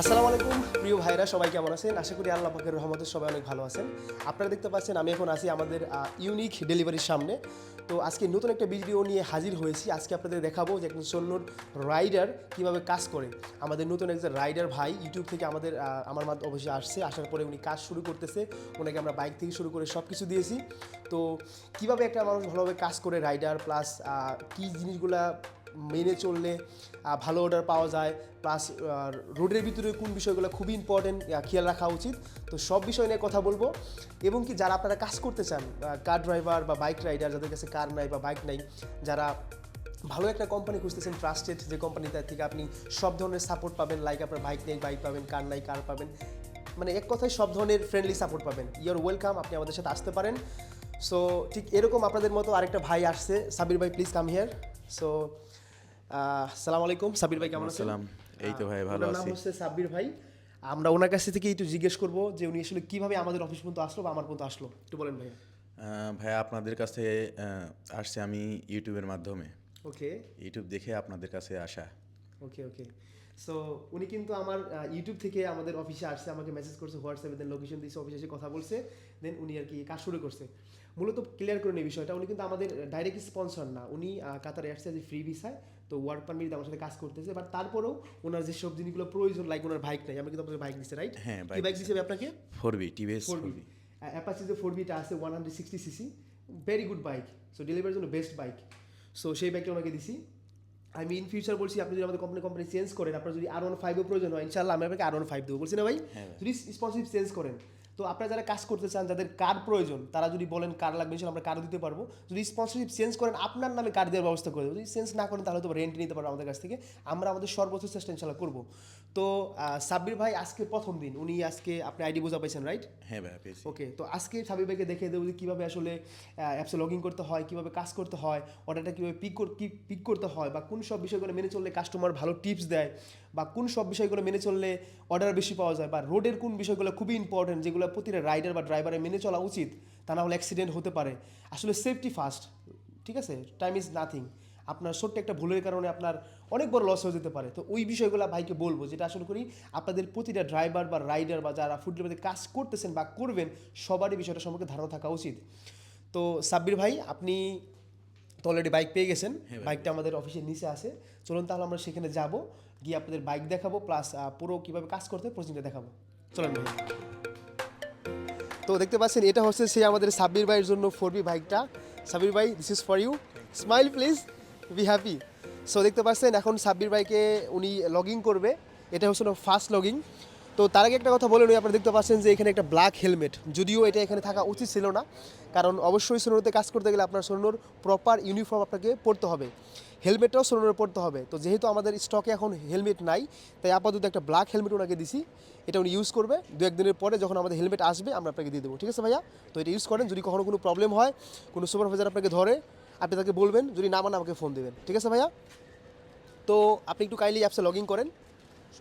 আসসালামু আলাইকুম, প্রিয় ভাইরা সবাই কেমন আছেন? আশা করি আল্লাহ পাকের রহমতে সবাই অনেক ভালো আছেন। আপনারা দেখতে পাচ্ছেন, আমি এখন আছি আমাদের ইউনিক ডেলিভারির সামনে। তো আজকে নতুন একটা ভিডিও নিয়ে হাজির হয়েছি। আজকে আপনাদের দেখাবো যে একজন সন্ন্যর রাইডার কীভাবে কাজ করে। আমাদের নতুন একজন রাইডার ভাই ইউটিউব থেকে আমাদের আমার মাধ্যমে অবশ্যই আসছে। আসার পরে উনি কাজ শুরু করতেছে। ওনাকে আমরা বাইক থেকে শুরু করে সব কিছু দিয়েছি। তো কীভাবে একটা মানুষ ভালোভাবে কাজ করে রাইডার প্লাস কী জিনিসগুলা মেনে চললে ভালো অর্ডার পাওয়া যায় প্লাস রোডের ভিতরে কোন বিষয়গুলো খুবই ইম্পর্টেন্ট খেয়াল রাখা উচিত। তো সব বিষয় নিয়ে কথা বলব। এবং কি যারা আপনারা কাজ করতে চান কার ড্রাইভার বা বাইক রাইডার যাদের কাছে কার নাই বা বাইক নাই, যারা ভালো একটা কোম্পানি খুঁজতেছেন ট্রাস্টেড যে কোম্পানিটা থেকে আপনি সব ধরনের সাপোর্ট পাবেন লাইক আপনার বাইক নেই বাইক পাবেন কার নাই কার পাবেন। মানে এক কথায় সব ধরনের ফ্রেন্ডলি সাপোর্ট পাবেন। ইউর ওয়েলকাম আপনি আমাদের সাথে আসতে পারেন। সো ঠিক এরকম আপনাদের মতো আরেকটা ভাই আসছে। সাবির ভাই প্লিজ কাম হিয়ার সো সালাম আলাইকুম। ভাই কেমন আছেন? এই তো ভাই ভালো ওনার নাম হচ্ছে সাব্বির ভাই। আমরা ওনার কাছ থেকে একটু জিজ্ঞেস করব যে উনি আসলে কীভাবে আমাদের অফিস পর্যন্ত আসলো বা আমার পর্যন্ত আসলো? একটু বলেন ভাই ভাইয়া আপনাদের কাছে আসছে আমি ইউটিউবের মাধ্যমে। ওকে। ইউটিউব দেখে আপনাদের কাছে আসা। ওকে ওকে। সো উনি কিন্তু আমার ইউটিউব থেকে আমাদের অফিসে আসছে আমাকে মেসেজ করছে হোয়াটসঅ্যাপে দেন লোকেশন দিয়েছে অফিসে এসে কথা বলছে দেন উনি আর কি কাজ শুরু করছে। মূলত ক্লিয়ার করে নিই বিষয়টা উনি কিন্তু আমাদের ডাইরেক্ট স্পন্সর না। উনি কাতারে আসছে যে ফ্রি ভিসায় তো ওয়ার্ক পারমিট আমার সাথে কাজ করতেছে বাট তারপরেও ওনার যে সব জিনিসগুলো প্রয়োজন লাইক ওনার বাইক নাই আমি কিন্তু আপনার বাইক দিচ্ছে রাইট হ্যাঁ, বাইক দিচ্ছে আপনাকে? Four V TVS four four V Apache যে ফোর বিটা আছে one hundred sixty CC very good bike so ডেলিভারির জন্য বেস্ট বাইক সো সেই বাইকটা ওনাকে দিছি। আমি ইন ফিউচার বলছি আপনি যদি আমাদের কোম্পানি কোম্পানি চেঞ্জ করেন আপনার যদি আর ওয়ান ফাইভও প্রয়োজন হয় ইনশাল্লাহ আমি আপনাকে আর ওয়ান ফাইভ দেবো। বলছি না ভাই? হ্যাঁ ভাই। যদি স্পন্সরশিপ চেঞ্জ করেন তো আপনারা যারা কাজ করতে চান যাদের কার প্রয়োজন তারা যদি বলেন কার লাগবে ইনশাল্লাহ আমরা কারও দিতে পারব। যদি স্পন্সরশিপ চেঞ্জ করেন আপনার নামে কার দেওয়ার ব্যবস্থা করে দেবো। যদি চেঞ্জ না করেন তাহলে তো রেন্ট নিতে পারব আমাদের কাছ থেকে। আমরা আমাদের সর্বোচ্চ চেষ্টা ইনশাল্লাহ করব। তো সাব্বির ভাই আজকে প্রথম দিন। উনি আজকে আপনি আইডি বোঝা পাইছেন রাইট হ্যাঁ ভাই ওকে তো আজকে সাবির ভাইকে দেখিয়ে দেবো যে কীভাবে আসলে অ্যাপসে লগ ইন করতে হয় কীভাবে কাজ করতে হয় অর্ডারটা কীভাবে পিক পিক করতে হয় বা কোন সব বিষয়গুলো মেনে চললে কাস্টমার ভালো টিপস দেয় বা কোন সব বিষয়গুলো মেনে চললে অর্ডার বেশি পাওয়া যায় বা রোডের কোন বিষয়গুলো খুবই ইম্পর্টেন্ট যেগুলো প্রতিটা রাইডার বা ড্রাইভারের মেনে চলা উচিত তা না হলে অ্যাক্সিডেন্ট হতে পারে। আসলে সেফটি ফার্স্ট ঠিক আছে? টাইম ইজ নাথিং আপনার ছোট্ট একটা ভুলের কারণে আপনার অনেক বড় লস হয়ে যেতে পারে। তো ওই বিষয়গুলো ভাইকে বলব যেটা আসলে করি আপনাদের প্রতিটা ড্রাইভার বা রাইডার বা যারা ফুড ডেলিভারিতে কাজ করতেছেন বা করবেন সবারই বিষয়টা সম্পর্কে ধারণা থাকা উচিত। তো সাব্বির ভাই আপনি তো অলরেডি বাইক পেয়ে গেছেন। বাইকটা আমাদের অফিসের নিচে আছে। চলুন তাহলে আমরা সেখানে যাব গিয়ে আপনাদের বাইক দেখাবো প্লাস পুরো কীভাবে কাজ করতে প্রসিংটা দেখাবো। চলেন ভাই। তো দেখতে পাচ্ছেন, এটা হচ্ছে সেই আমাদের সাব্বির ভাইয়ের জন্য ফোর বি বাইকটা। সাব্বির ভাই this is for you smile please be happy so দেখতে পাচ্ছেন, এখন সাব্বির ভাইকে উনি লগিং করবে। এটা হচ্ছে ফার্স্ট লগিং তো তার আগে একটা কথা বলে নিই, আপনারা দেখতে পাচ্ছেন যে এখানে একটা ব্ল্যাক হেলমেট যদিও এটা এখানে থাকা উচিত ছিল না, কারণ অবশ্যই সোনোতে কাজ করতে গেলে আপনার সোনোর প্রপার ইউনিফর্ম আপনাকে পরতে হবে হেলমেটটাও সোনোরে পড়তে হবে। তো যেহেতু আমাদের স্টকে এখন হেলমেট নাই, তাই আপাতত একটা ব্ল্যাক হেলমেট ওনাকে দিছি, এটা উনি ইউজ করবে, দু একদিনের পরে যখন আমাদের হেলমেট আসবে, আমরা আপনাকে দিয়ে দেবো, ঠিক আছে ভাইয়া? তো এটা ইউজ করেন, যদি কখনো কোনো প্রবলেম হয়, কোনো সুপারভাইজার আপনাকে ধরে, আপনি তাকে বলবেন, যদি না মানে আমাকে ফোন দেবেন, ঠিক আছে ভাইয়া? তো আপনি একটু কাইন্ডলি অ্যাপসে লগ ইন করেন।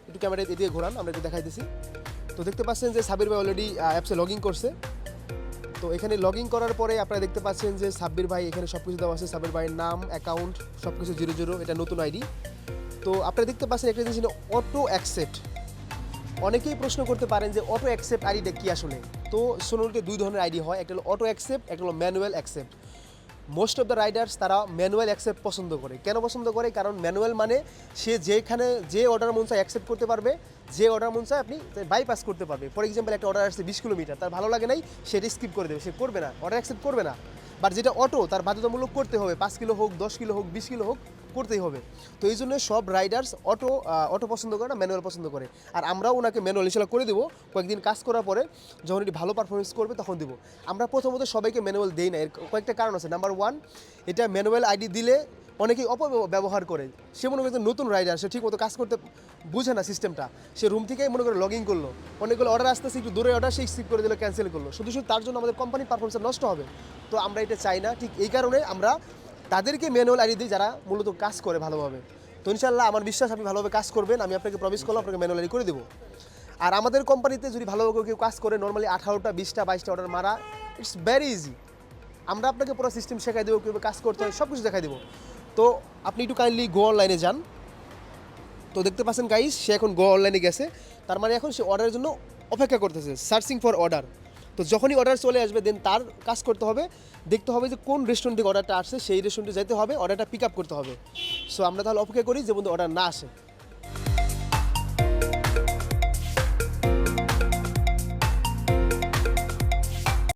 একটু ক্যামেরা এদিকে ঘোরান, আমরা একটু দেখাই দিছি তো দেখতে পাচ্ছেন যে সাবির ভাই অলরেডি অ্যাপসে লগ ইন করছে। তো এখানে লগ ইন করার পরে আপনারা দেখতে পাচ্ছেন যে সাব্বির ভাই এখানে সব কিছু দেওয়া আছে। সাব্বির ভাইয়ের নাম অ্যাকাউন্ট সব কিছু জিরো জিরো, এটা নতুন আইডি। তো আপনারা দেখতে পাচ্ছেন একটা জিনিস অটো অ্যাকসেপ্ট অনেকেই প্রশ্ন করতে পারেন যে অটো অ্যাকসেপ্ট আইডিটা কী আসলে? তো সোনোতে দুই ধরনের আইডি হয়, একটা হলো অটো অ্যাকসেপ্ট একটা হলো manual accept most of the riders তারা ম্যানুয়াল অ্যাকসেপ্ট পছন্দ করে। কেন পছন্দ করে? কারণ ম্যানুয়াল মানে সে যেখানে যে অর্ডার মন চায় অ্যাকসেপ্ট করতে পারবে। যে অর্ডার মন চায় আপনি বাইপাস করতে পারবে। ফর এক্সাম্পল একটা অর্ডার আসছে বিশ কিলোমিটার, তার ভালো লাগে নাই, সেটা স্কিপ করে দেবে। সে করবে না অর্ডার অ্যাকসেপ্ট করবে না। বাট যেটা অটো তার বাধ্যতামূলক করতে হবে। পাঁচ কিলো হোক, দশ কিলো হোক, বিশ কিলো হোক করতেই হবে। তো এই জন্য সব রাইডার্স অটো অটো পছন্দ করে না ম্যানুয়াল পছন্দ করে। আর আমরাও ওনাকে ম্যানুয়াল ইনশাল্লাহ করে দেবো। কয়েকদিন কাজ করার পরে যখন এটি ভালো পারফরমেন্স করবে তখন দেবো। আমরা প্রথমত সবাইকে ম্যানুয়াল দেই না। এর কয়েকটা কারণ আছে। নাম্বার ওয়ান এটা ম্যানুয়াল আইডি দিলে অনেকেই অপব্যবহার করে। সে মনে করে নতুন রাইডার সে ঠিক মতো কাজ করতে বুঝে না সিস্টেমটা সে রুম থেকেই মনে করে লগ ইন করল। অনেকগুলো অর্ডার আসতেছে, একটু দূরে অর্ডার সেই স্কিপ করে দিল ক্যান্সেল করল। শুধু শুধু তার জন্য আমাদের কোম্পানির পারফরমেন্স নষ্ট হবে। তো আমরা এটা চাই না। ঠিক এই কারণে আমরা তাদেরকে ম্যানুয়াল আইডি দিই যারা মূলত কাজ করে ভালোভাবে। তো ইনশাল্লাহ আমার বিশ্বাস আপনি ভালোভাবে কাজ করবেন, আমি আপনাকে প্রমিস করলাম, আপনাকে ম্যানুয়াল আইডি করে দেবো। আর আমাদের কোম্পানিতে যদি ভালোভাবে কেউ কাজ করে নর্মালি আঠারোটা, বিশটা, বাইশটা অর্ডার মারা ইটস ভেরি ইজি আমরা আপনাকে পুরো সিস্টেম শেখাই দেবো, কীভাবে কাজ করতে হয় সব কিছু দেখাই দেবো। তো আপনি একটু কাইন্ডলি গো অনলাইনে যান। তো দেখতে পাচ্ছেন গাইস সে এখন গো অনলাইনে গেছে। তার মানে এখন সে অর্ডারের জন্য অপেক্ষা করতেছে সার্চিং ফর অর্ডার তো যখনই অর্ডার চলে আসবে দেন তার কাজ করতে হবে। দেখতে হবে যে কোন রেস্টুরেন্ট থেকে অর্ডারটা আসছে, সেই রেস্টুরেন্টে যেতে হবে অর্ডারটা পিক আপ করতে হবে। সো আমরা তাহলে অপেক্ষা করি যে বন্ধু অর্ডার না আসে।